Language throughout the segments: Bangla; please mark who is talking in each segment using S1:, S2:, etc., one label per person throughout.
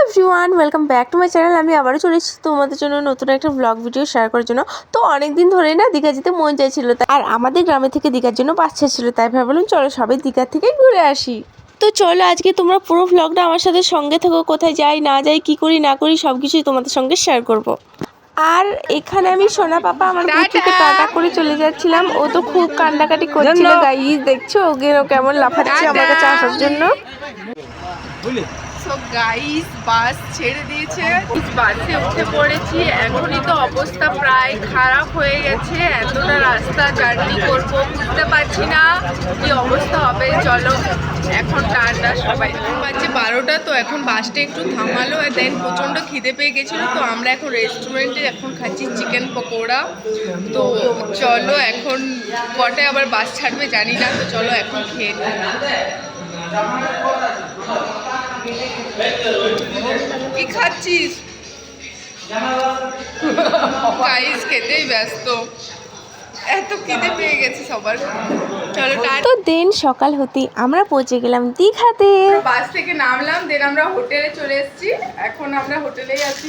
S1: Everyone welcome back to my channel আমি আবারও চলে এসেছি তোমাদের জন্য নতুন একটা ব্লগ ভিডিও শেয়ার করার জন্য। তো অনেক দিন ধরেই না দীঘা যেতে মন চাইছিল তাই- আর আমাদের গ্রামে থেকে দীঘার জন্য বাচ্চা ছিল তাই ভাবলাম চলো সবাই দীঘার থেকে ঘুরে আসি। তো চলো আজকে তোমরা পুরো ভ্লগটা আমার সাথে সঙ্গে থাকো কোথায় যাই না যাই কি করি না করি সব কিছুই তোমাদের সঙ্গে শেয়ার করব। আর এখানে আমি সোনা পাপা আমার বুটিকে টাটা করে চলে যাচ্ছিলাম। ও তো খুব কান্নাকাটি করছিল গাইস দেখছ? ওকে ও কেমন লাফাচ্ছে আমার কাছে আসার জন্য।
S2: সো গাইস, বাস ছেড়ে দিয়েছে। বাসে উঠে পড়েছি। এখনই তো অবস্থা প্রায় খারাপ হয়ে গেছে। এতটা রাস্তা জার্নি করব বুঝতে পারছি না কি অবস্থা হবে। চলো, এখন টাটা সবাই। বাজে বারোটা, তো এখন বাসটা একটু থামালো। দেন প্রচণ্ড খিদে পেয়ে গেছিল, তো আমরা এখন রেস্টুরেন্টে এখন খাচ্ছি চিকেন পকোড়া। তো চলো, এখন কটায় আবার বাস ছাড়বে জানি না। তো চলো, এখন খেয়ে নিই। কি খাচ্ছিস? গাইস খেতেই ব্যস্ত। এত খিদে পেয়ে গেছে সবার। চলো
S1: তো দেন সকাল হতেই আমরা পৌঁছে গেলাম দীঘাতে।
S2: বাস থেকে নামলাম দেন আমরা হোটেলে চলে এসেছি। এখন আমরা হোটেলেই আছি।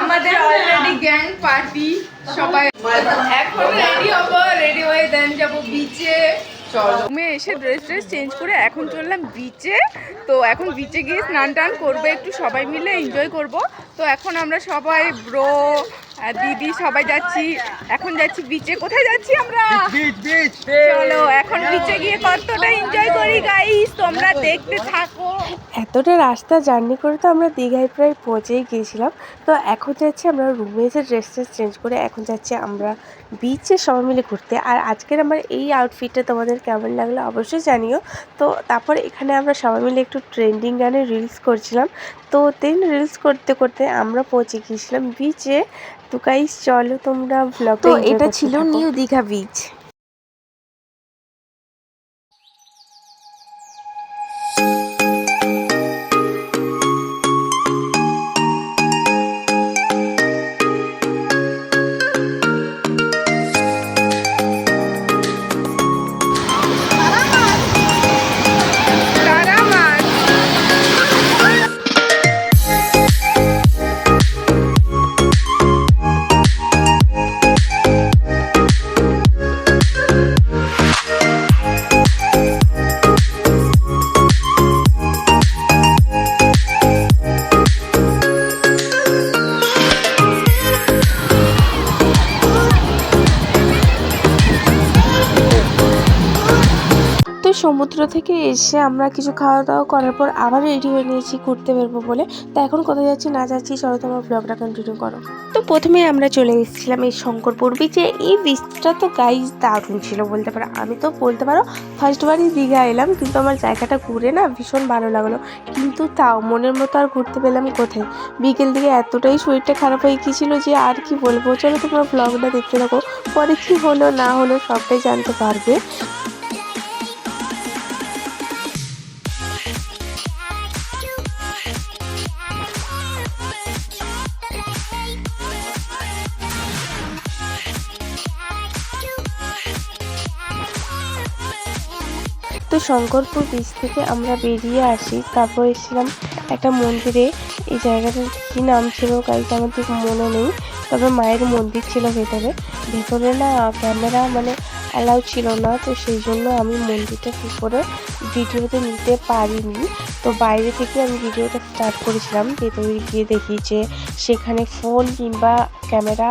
S2: আমাদের অলরেডি গ্যাং পার্টি সবাই এখন রেডি হব রেডি হয়ে দেন যাব বিচে রুমে এসে ড্রেস ড্রেস চেঞ্জ করে এখন চললাম বিচে তো এখন বিচে গিয়ে স্নান টান করবে, একটু সবাই মিলে এনজয় করব। তো এখন আমরা সবাই ব্রো দিদি সবাই যাচ্ছি। এখন যাচ্ছি বিচে কোথায় যাচ্ছি আমরা? চলো এখন বিচে গিয়ে কতটা এনজয় করি গাইস তোমরা দেখতে থাকো।
S1: এতটা রাস্তা জার্নি করে তো আমরা দীঘায় প্রায় পৌঁছেই গিয়েছিলাম। তো এখন যাচ্ছি আমরা রুমে এসে ড্রেস ট্রেস চেঞ্জ করে এখন যাচ্ছি আমরা বিচে সবাই মিলে ঘুরতে। আর আজকের আমার এই আউটফিটটা তোমাদের কেমন লাগল অবশ্যই জানিও। তো তারপর এখানে আমরা সবাই মিলে একটু ট্রেন্ডিং গানে রিলস করছিলাম। তো দেন রিলস করতে করতে আমরা পৌঁছে গিয়েছিলাম বিচে তো গাইস চলো তোমরা ব্লগ তো এটা ছিল নিউ দীঘা বিচ সমুদ্র থেকে এসে আমরা কিছু খাওয়া দাওয়া করার পর আবার রেডি হয়ে নিয়েছি, ঘুরতে বেরবো বলে। তা এখন কোথায় যাচ্ছি না যাচ্ছি, চলো তোমার ব্লগটা কন্টিনিউ করো। তো প্রথমে আমরা চলে এসেছিলাম এই শঙ্করপুর বিচে এই বিচটা তো গাইজ দারুণ ছিল বলতে পারো। আমি তো বলতে পারো ফার্স্টবারই দীঘা এলাম, কিন্তু আমার জায়গাটা ঘুরে না ভীষণ ভালো লাগল। কিন্তু তাও মনের মতো আর ঘুরতে পেলাম কোথায়? বিকেল দিকে এতটাই শরীরটা খারাপ হয়ে গিয়েছিল যে আর কি বলব। চলো তোমরা ব্লগটা দেখতে থাকো, পরে কি হলো না হলো সবটাই জানতে পারবে। তো শঙ্করপুর বীচ থেকে আমরা বেরিয়ে আসি। তারপর এসেছিলাম একটা মন্দিরে। এই জায়গাটার কী নাম ছিল গাইজ আমার ঠিক মনে নেই। তবে মায়ের মন্দির ছিল ভেতরে। ভেতরে না ক্যামেরা মানে অ্যালাউ ছিল না, তো সেই জন্য আমি মন্দিরটা কী করে ভিডিওতে নিতে পারিনি। তো বাইরে থেকে আমি ভিডিওটা স্টার্ট করেছিলাম, ভেতরে গিয়ে দেখি যে সেখানে ফোন কিংবা ক্যামেরা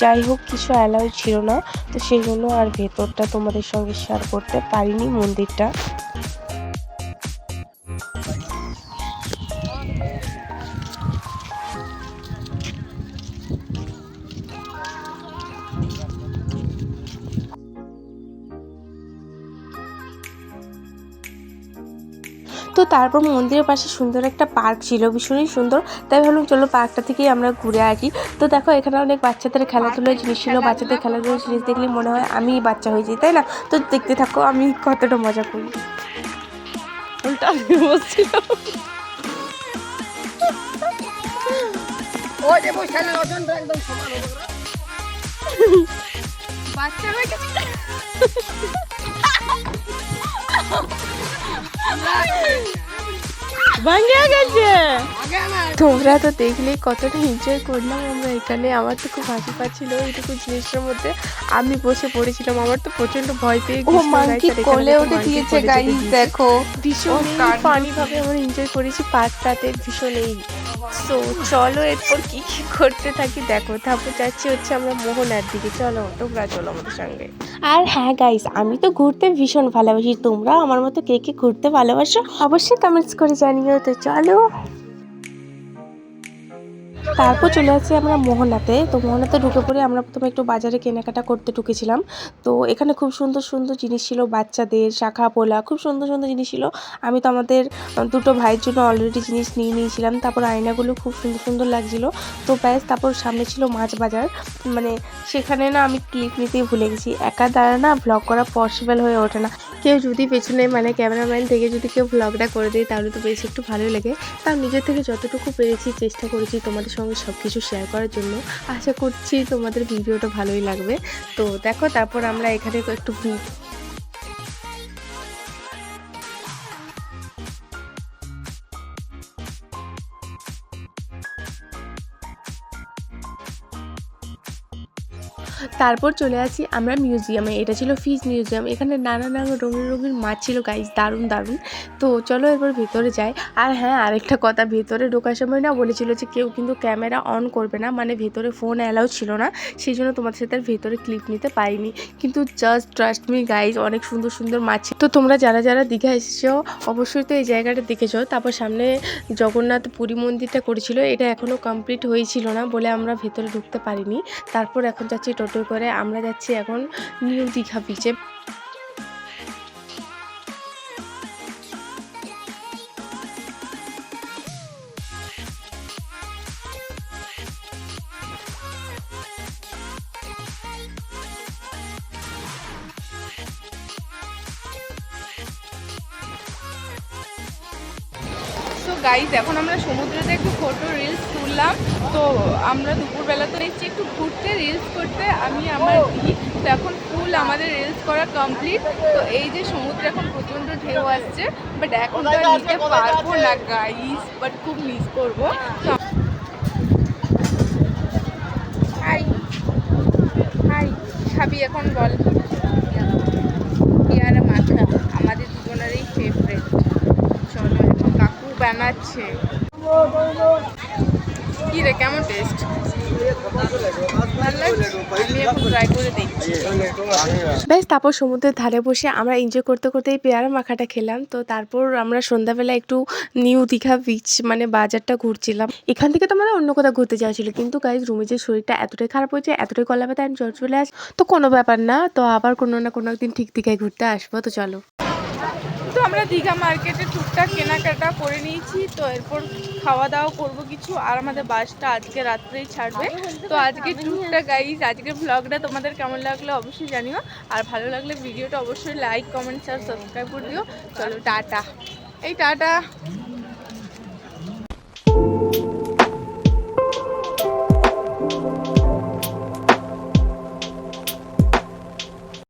S1: যাই হোক কিছু অ্যালাউ ছিল না, তো সেই জন্য আর ভেতরটা তোমাদের সঙ্গে শেয়ার করতে পারিনি মন্দিরটা। তো তারপর মন্দিরের পাশে সুন্দর একটা পার্ক ছিল ভীষণই সুন্দর। তাই ভাবলাম চলো পার্কটা থেকেই আমরা ঘুরে আসি। তো দেখো এখানে অনেক বাচ্চাদের খেলাধুলার জিনিস ছিল। বাচ্চাদের খেলাধুলার জিনিস দেখলে মনে হয় আমি বাচ্চা হয়ে যাই তাই না? তো দেখতে থাকো আমি কতটা মজা করি। উল্টা
S2: বাচ্চা হয়ে গেছে।
S1: গেছে। তোমরা তো দেখলেই কতটা এনজয় করলাম আমরা এখানে। আমার তো খুব হাসি পাচ্ছিল এইটুকু জিনিসের মধ্যে। আমি বসে পড়েছিলাম আমার তো প্রচণ্ড ভয় পেয়ে
S2: ও
S1: এখানে
S2: কোলে
S1: দেখো
S2: উঠে দিয়েছে গাইস দেখো।
S1: ভীষণ
S2: পানি
S1: ফানি ভাবে আমরা এনজয় করেছি পার্কটাতে ভীষণই তো চলো এরপর কি কি করতে থাকি? দেখো তারপর যাচ্ছি হচ্ছে আমরা মোহনার দিকে। চলো, তোমরা চলো আমাদের সঙ্গে। আর হ্যাঁ গাইস আমি তো ঘুরতে ভীষণ ভালোবাসি। তোমরা আমার মতো কে কে ঘুরতে ভালোবাসো, অবশ্যই কমেন্টস করে জানিও। তো চলো। তারপর চলে আসছি আমরা মোহনাতে। তো মোহনাতে ঢুকে পড়ে আমরা প্রথমে একটু বাজারে কেনাকাটা করতে ঢুকেছিলাম। তো এখানে খুব সুন্দর সুন্দর জিনিস ছিল বাচ্চাদের, শাখা পোলা, খুব সুন্দর সুন্দর জিনিস ছিল। আমি তো আমাদের দুটো ভাইয়ের জন্য অলরেডি জিনিস নিয়ে নিয়েছিলাম। তারপর আয়নাগুলো খুব সুন্দর সুন্দর লাগছিল। তো ব্যাস, তারপর সামনে ছিল মাছ বাজার। মানে সেখানে না আমি ক্লিপ নিতেই ভুলে গেছি। একা দ্বারা না ব্লগ করা পসিবল হয়ে ওঠে না। কেউ যদি পেছনে মানে ক্যামেরাম্যান থেকে যদি কেউ ব্লগটা করে দেয়, তাহলে তো বেশ একটু ভালোই লাগে। তার নিজের থেকে যতটুকু পেরেছি, চেষ্টা করেছি তোমাদের সঙ্গে সব কিছু শেয়ার করার জন্য। আশা করছি তোমাদের ভিডিওটা ভালোই লাগবে। তো দেখো, তারপর আমরা এখানে একটু তারপর চলে আসি আমরা মিউজিয়ামে এটা ছিল ফিজ মিউজিয়াম এখানে নানা নানা রঙিন রঙিন মাছ ছিল গাইজ দারুণ দারুণ। তো চলো এরপর ভেতরে যাই। আর হ্যাঁ আরেকটা কথা, ভেতরে ঢোকার সময় না বলেছিল যে কেউ কিন্তু ক্যামেরা অন করবে না মানে ভেতরে ফোন অ্যালাউ ছিল না। সেই জন্য তোমাদের সাথে ভেতরে ক্লিপ নিতে পারিনি। কিন্তু জাস্ট ট্রাস্ট মি গাইজ অনেক সুন্দর সুন্দর মাছ। তো তোমরা যারা যারা দীঘা এসেছ, অবশ্যই তো এই জায়গাটা দেখেছ। তারপর সামনে জগন্নাথ পুরী মন্দিরটা করেছিল। এটা এখনও কমপ্লিট হয়েছিল না বলে আমরা ভেতরে ঢুকতে পারিনি। তারপর এখন যাচ্ছি টোটো করে আমরা যাচ্ছি এখন নিউ দীঘা বিচে
S2: গাইজ এখন আমরা সমুদ্রতে একটু ফটো রিলস তুললাম। তো আমরা দুপুরবেলা তো এসেছি একটু ঘুরতে রিলস করতে। আমি, আমার দিই তো এখন ফুল আমাদের রিলস করা কমপ্লিট তো এই যে সমুদ্রে এখন প্রচণ্ড ঢেউ আসছে বাট এখন তো নিতে পারব না গাইজ বাট খুব মিস করব। তো হাই হাই খাবি এখন বল পেয়ারা মাখা আমাদের দুজনেরই ফেভারেট চলো এখন কাকু বানাচ্ছে। কি রে, কেমন টেস্ট আমি
S1: বেশ, তারপর সমুদ্রের ধারে বসে আমরা এনজয় করতে করতে এই পেয়ারা মাখাটা খেলাম। তো তারপর আমরা সন্ধ্যাবেলা একটু নিউ দীঘা বিচ মানে বাজারটা ঘুরছিলাম। এখান থেকে তো আমরা অন্য কোথাও ঘুরতে যাওয়া কিন্তু গাইজ রুমে যে শরীরটা এতটাই খারাপ হয়েছে, এতটাই গলা ব্যথা জ্বর চলে আস তো কোনো ব্যাপার না, তো আবার কোনো না কোনো একদিন ঠিক দীঘায় ঘুরতে আসব। তো চলো।
S2: তো আমরা দীঘা মার্কেটে টুকটাক কেনাকাটা করে নিয়েছি, তো এরপর খাওয়া দাওয়া করব কিছু। আর আমাদের বাসটা আজকে রাত্রেই ছাড়বে। তো আজকে টুকটা গাইজ আজকে ব্লগটা তোমাদের কেমন লাগল অবশ্যই জানিও। আর ভালো লাগলে ভিডিওটা অবশ্যই লাইক কমেন্টস আর সাবস্ক্রাইব করে দিও। চলো, টাটা। এই টাটা।